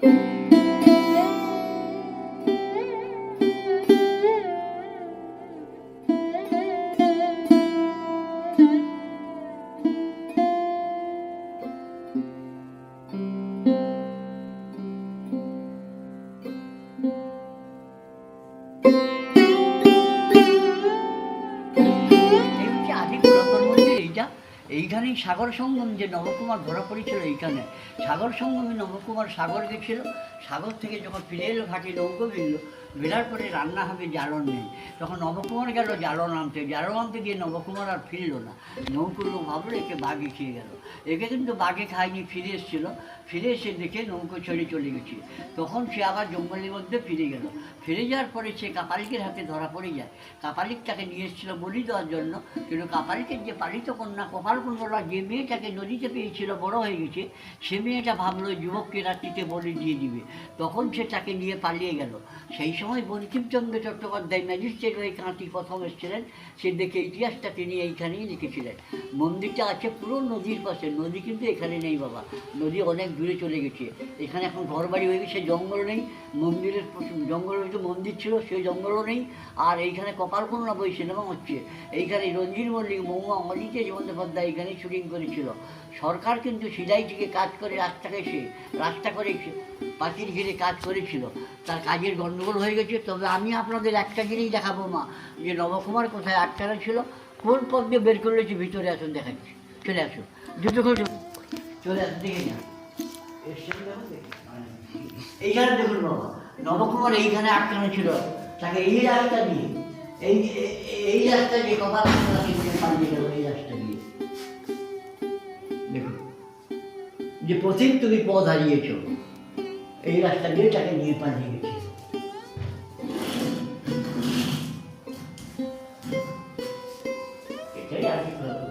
thank you. এইখানেই সাগর সঙ্গম যে নবকুমার ধরা পড়েছিল এইখানে, সাগর সঙ্গমে নবকুমার সাগর গেছিল, সাগর থেকে যখন ফিরে এলো ঘাটে নৌকো ফিরল বেরার পরে রান্না হবে জ্বালন নেই। তখন নবকুমার গেল জ্বালন আনতে। জ্বালন আনতে গিয়ে নবকুমার আর ফিরল না। নৌকো লোক ভাবলো, একে বাঘে খেয়ে গেল। একে কিন্তু বাঘে খায়নি, ফিরে এসেছিল। ফিরে এসে দেখে নৌকো ছেড়ে চলে গেছে। তখন সে আবার জঙ্গলের মধ্যে ফিরে গেল। ফিরে যাওয়ার পরে সে কাপালিকের হাতে ধরা পড়ে যায়। কাপালিক তাকে নিয়ে এসেছিল বলি দেওয়ার জন্য। কিন্তু কাপালিকের যে পালিত কন্যা, কপাল কুণ্ডলা, যে মেয়েটাকে নদীতে পেয়েছিল বড় হয়ে গেছে, সে মেয়েটা ভাবলো, যুবককে রাত্রিতে বলি দিয়ে দিবে। তখন সে তাকে নিয়ে পালিয়ে গেল। সেই সময় বঙ্কিমচন্দ্র চট্টোপাধ্যায় ম্যাজিস্ট্রেট হয়ে কাঁটি প্রথম এসেছিলেন। সে দেখে ইতিহাসটা তিনি এইখানেই লিখেছিলেন। মন্দিরটা আছে পুরো নদীর পাশে। নদী কিন্তু এখানে নেই বাবা। নদী অনেক দূরে চলে গেছে। এখানে এখন ঘরবাড়ি হয়ে গেছে জঙ্গল নেই। মন্দিরের জঙ্গলের ভিতরে মন্দির ছিল, সেই জঙ্গলও নেই। আর এইখানে কপালকুন্ডা বই সিনেমা হচ্ছে। এইখানে রঞ্জিত মল্লিক, মহুয়া অজিতেশ বন্দ্যোপাধ্যায় এখানে শুটিং করেছিল। সরকার কিন্তু সিলাই থেকে কাজ করে রাস্তাকে সে রাস্তা করে পাঁচিল ঘিরে কাজ করেছিল। তার কাজের গণ্ডগোল হয়ে গেছে। তবে আমি আপনাদের একটা জিনিস দেখাবো, মা, যে নবকুমার কোথায় আটকানো ছিল, কোন পথ দিয়ে বের করে রয়েছে ভিতরে আসুন দেখাচ্ছি চলে আসুন। দুটো চলে আসুন, দেখে যান। এইখানে দেখুন, বাবা, নবকুমার এইখানে আটকানো ছিল। তাকে এই রাস্তা দিয়ে, এই এই রাস্তা দিয়ে কপাল এই রাস্তা দিয়ে। দেখুন, যে পথিক তুমি পথ হারিয়েছ, এই রাস্তা দিয়ে তাকে নিয়ে পালিয়ে 这样子